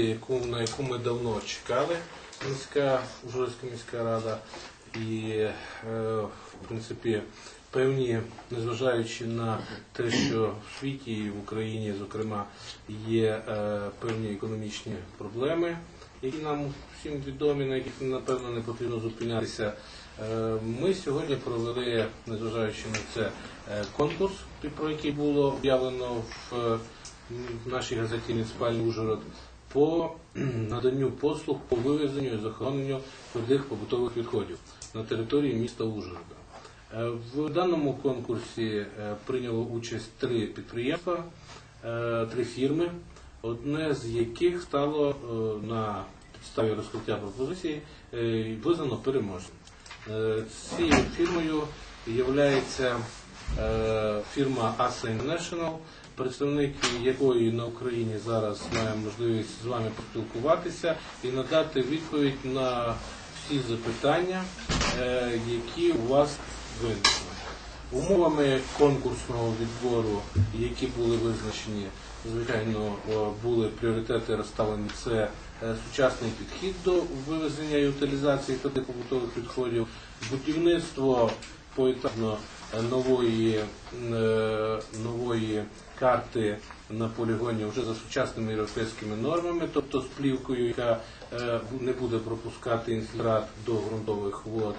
яку, на яку ми давно чекали, міська Ужгородська міська рада. І, е, в принципі, певні, незважаючи на те, що в світі і в Україні, зокрема, є е, певні економічні проблеми, які нам всім відомі, на яких напевно не потрібно зупинятися. Е, Ми сьогодні провели, незважаючи на це, е, конкурс, про який було об'явлено в нашій газеті «Муніципальний Ужгород» по наданню послуг по вивезенню і захороненню твердих побутових відходів на території міста Ужгорода. Е, В даному конкурсі е, прийняло участь три підприємства, е, три фірми, одне з яких стало на підставі розкриття пропозиції визнано переможним. Цією фірмою є фірма ASA International, представник якої на Україні зараз має можливість з вами поспілкуватися і надати відповідь на всі запитання, е, які у вас виникли. Умовами конкурсного відбору, які були визначені, звичайно, були пріоритети розставлені. Це е, сучасний підхід до вивезення і утилізації твердих побутових відходів, будівництво поетапно е, нової, е, нової карти на полігоні вже за сучасними європейськими нормами, тобто з плівкою, яка е, не буде пропускати інфільтрат до ґрунтових вод.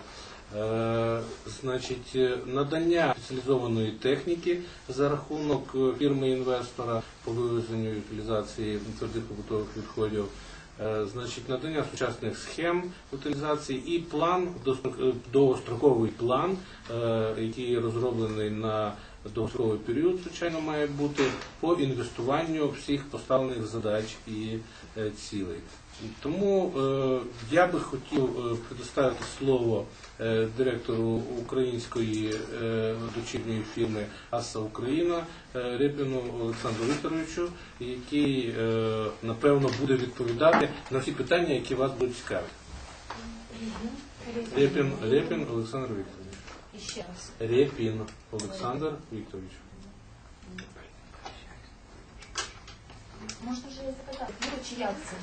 Е, Значить, надання спеціалізованої техніки за рахунок е, фірми-інвестора по вивезенню і утилізації твердих побутових відходів. Е, Значить, надання сучасних схем утилізації і план, е, довгостроковий план, е, який розроблений на довгостроковий період, звичайно, має бути по інвестуванню всіх поставлених задач і цілей. Тому е, я би хотів е, предоставити слово е, директору української е, дочірньої фірми АСА Україна е, Репіну Олександру Вікторовичу, який е, напевно буде відповідати на всі питання, які вас будуть цікавити. Репін, Олександр Вікторович. Репін Олександр Вікторович. Можна вже запитати, чи як це?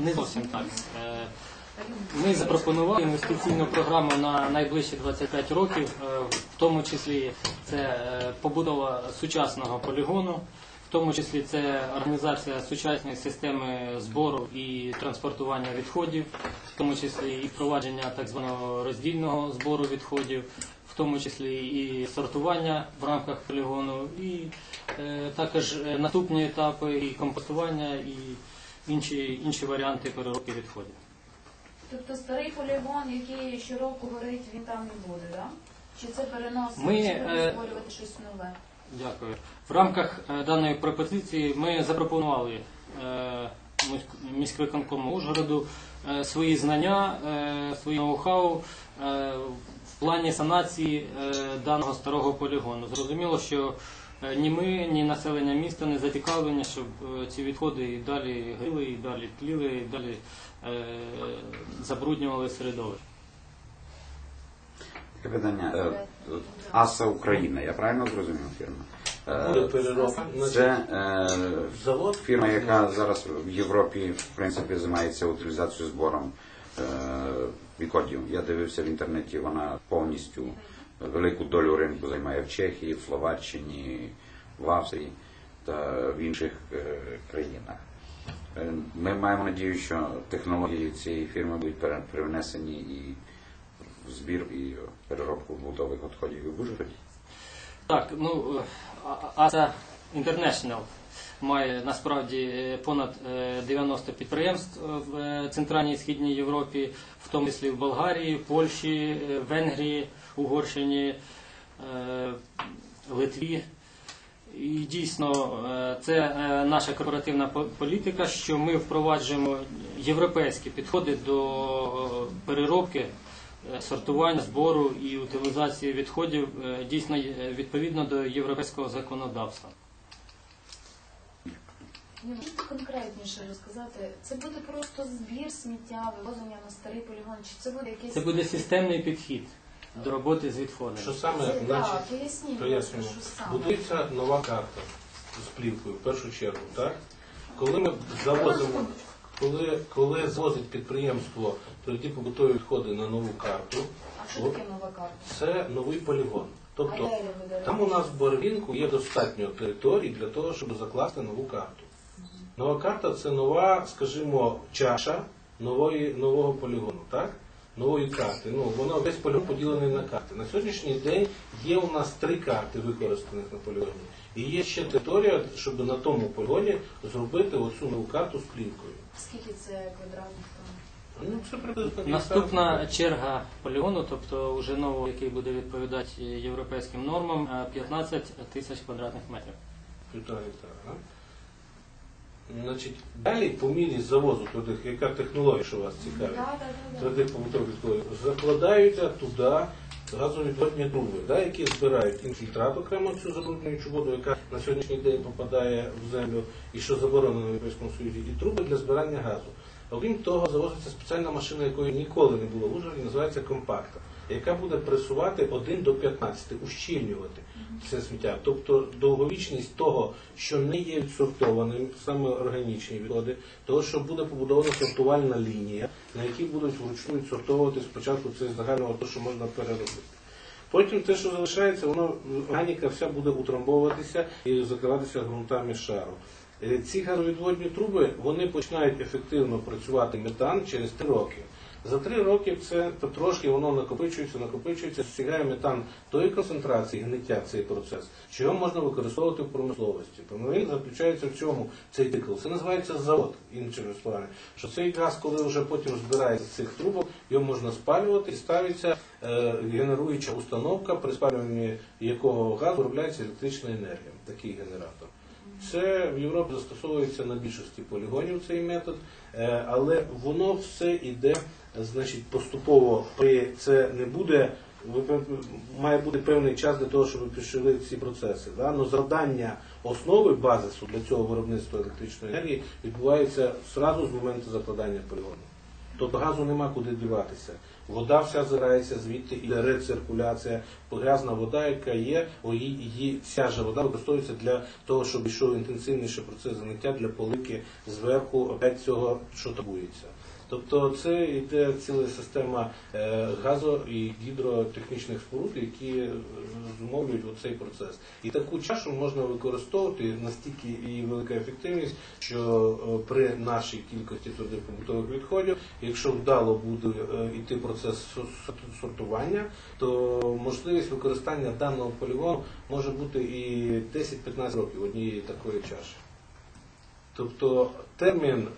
Не зовсім так. Е, Ми запропонували інвестиційну програму на найближчі 25 років, е, в тому числі це е, побудова сучасного полігону, в тому числі це організація сучасної системи збору і транспортування відходів, в тому числі і впровадження так званого роздільного збору відходів, в тому числі і сортування в рамках полігону, і е, також е, наступні етапи і компостування, і інші, інші варіанти переробки відходів. Тобто старий полігон, який щороку горить, він там не буде, так? Чи це переносить, Ми, чи буде е, створювати щось нове? Дякую. В рамках е, даної пропозиції ми запропонували е, міськвиконкому Ужгороду е, свої знання, свої ноу-хау в плані санації даного старого полігону. Зрозуміло, що ні ми, ні населення міста не зацікавлені, щоб ці відходи і далі грили, і далі тліли, і далі забруднювали середовище. Таке питання. Е, Аса Україна, я правильно зрозумів фірма? Е. Це е, фірма, яка зараз в Європі в принципі займається утилізацією збором е. Я дивився в інтернеті, вона повністю велику долю ринку займає в Чехії, в Словаччині, в Австрії та в інших е, країнах. Е, Ми маємо надію, що технології цієї фірми будуть пере- привнесені і збір і переробку побутових відходів і в Ужгороді. Так, ну е, А- International має насправді е, понад е, 90 підприємств в е, Центральній і Східній Європі, в тому числі в Болгарії, Польщі, е, Венгрії, Угорщині, е, Литві. І дійсно, е, це е, наша корпоративна політика, що ми впроваджуємо європейські підходи до е, переробки, е, сортування, збору і утилізації відходів е, дійсно е, відповідно до європейського законодавства. Ви можете конкретніше розказати, це буде просто збір сміття, вивозення на старий полігон, чи це буде якийсь... Це буде системний підхід до роботи з відходами. що саме Це, значить да, поясніть, Пояснюємо. що саме. Будується нова карта з плівкою, в першу чергу, так? Коли ми завозимо, коли, коли звозить підприємство тверді побутові відходи на нову карту, А що таке нова карта? це новий полігон. Тобто там у нас в Боровінку є достатньо територій для того, щоб закласти нову карту. Нова карта це нова, скажімо, чаша нової, нового полігону, так? Нової карти. Ну, воно весь полігон поділений на карти. На сьогоднішній день є у нас три карти використаних на полігоні. І є ще територія, щоб на тому полігоні зробити оцю нову карту з плівкою. Скільки це квадратних там? Ну, це приблизно Наступна черга полігону, тобто вже нового, який буде відповідати європейським нормам, е, 15 тисяч квадратних метрів. Півтора гектара. а? Значить, далі по мірі завозу туди, яка технологія, що вас цікавить, Так, так, так. твердих побутових відходів, закладаються туди газовідводні труби, да, які збирають інфільтрат окремо цю забруднюючу воду, яка на сьогоднішній день попадає в землю і що заборонено в Європейському Союзі, і труби для збирання газу. Окрім того, завозиться спеціальна машина, якої ніколи не було в Ужгороді, називається компакта, яка буде пресувати 1 до 15, ущільнювати це сміття. Тобто довговічність того, що не є відсортованим, саме органічні відходи, того, що буде побудована сортувальна лінія, на якій будуть вручну відсортовувати спочатку це загального того, що можна переробити. Потім те, що залишається, воно органіка вся буде утрамбовуватися і закриватися ґрунтами шару. Е, Ці газовідводні труби вони починають ефективно працювати метан через 3 роки. За три роки це потрошки воно накопичується, накопичується, стигає метан тої концентрації гниття цей процес, що його можна використовувати в промисловості. Він заключається в чому цей цикл. Це називається завод, іншими словами. Що цей газ, коли вже потім збирається з цих трубок, його можна спалювати і ставиться е, генеруюча установка, при спалюванні якого газу виробляється електрична енергія, такий генератор. Це в Європі застосовується на більшості полігонів цей метод, е, але воно все йде, значить, поступово це не буде. Має бути певний час для того, щоб пішли ці процеси. Да? Но завдання основи базису для цього виробництва електричної енергії відбувається зразу з моменту закладання полігону. Тобто газу нема куди діватися. Вода вся зирається, звідти і рециркуляція. Грязна вода, яка є, її, ця же вода використовується для того, щоб йшов інтенсивніший процес заняття для полики зверху опять цього, що табується. Тобто це йде ціла система е, газо- і гідротехнічних споруд, які зумовлюють цей процес. І таку чашу можна використовувати настільки і велика ефективність, що е, при нашій кількості твердих побутових відходів, якщо вдало буде е, йти процес сор- сор- сортування, то можливість використання даного полігону може бути і 10-15 років однієї такої чаші. Тобто термін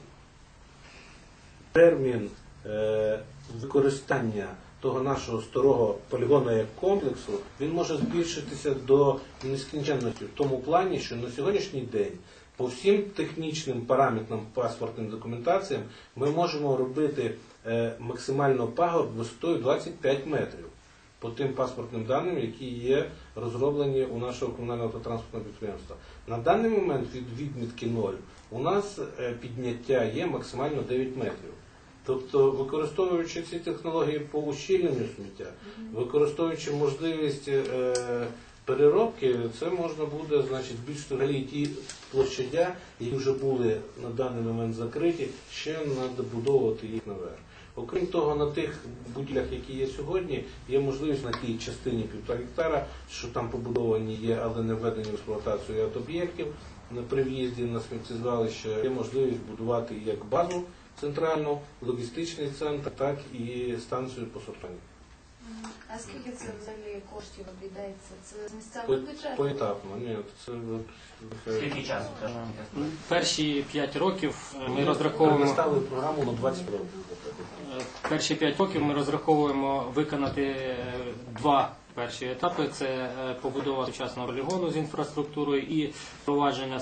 термін е, використання того нашого старого полігону як комплексу, він може збільшитися до нескінченності в тому плані, що на сьогоднішній день по всім технічним параметрам паспортним документаціям ми можемо робити е, максимально пагорб висотою 25 метрів по тим паспортним даним, які є розроблені у нашого комунального автотранспортного підприємства. На даний момент від відмітки 0 у нас е, підняття є максимально 9 метрів. Тобто, використовуючи ці технології по ущільненню сміття, використовуючи можливість е, переробки, це можна буде значить, збільшити взагалі ті площадя, які вже були на даний момент закриті, ще надобудовувати їх наверх. Окрім того, на тих будівлях, які є сьогодні, є можливість на тій частині півтора гектара, що там побудовані є, але не введені в експлуатацію ряд об'єктів при в'їзді на сміттєзвалище, є можливість будувати як базу центральну, логістичний центр, так і станцію по сортуванню. А скільки це взагалі коштів обійдеться? Це з місцевого бюджету? поетапно, ні, це Скільки часу? Перші 5 років е, ми Ми розраховуємо. ставили програму на 20 років. Е, Перші 5 років ми розраховуємо виконати е, два перші етапи: це побудова сучасного полігону з інфраструктурою і впровадження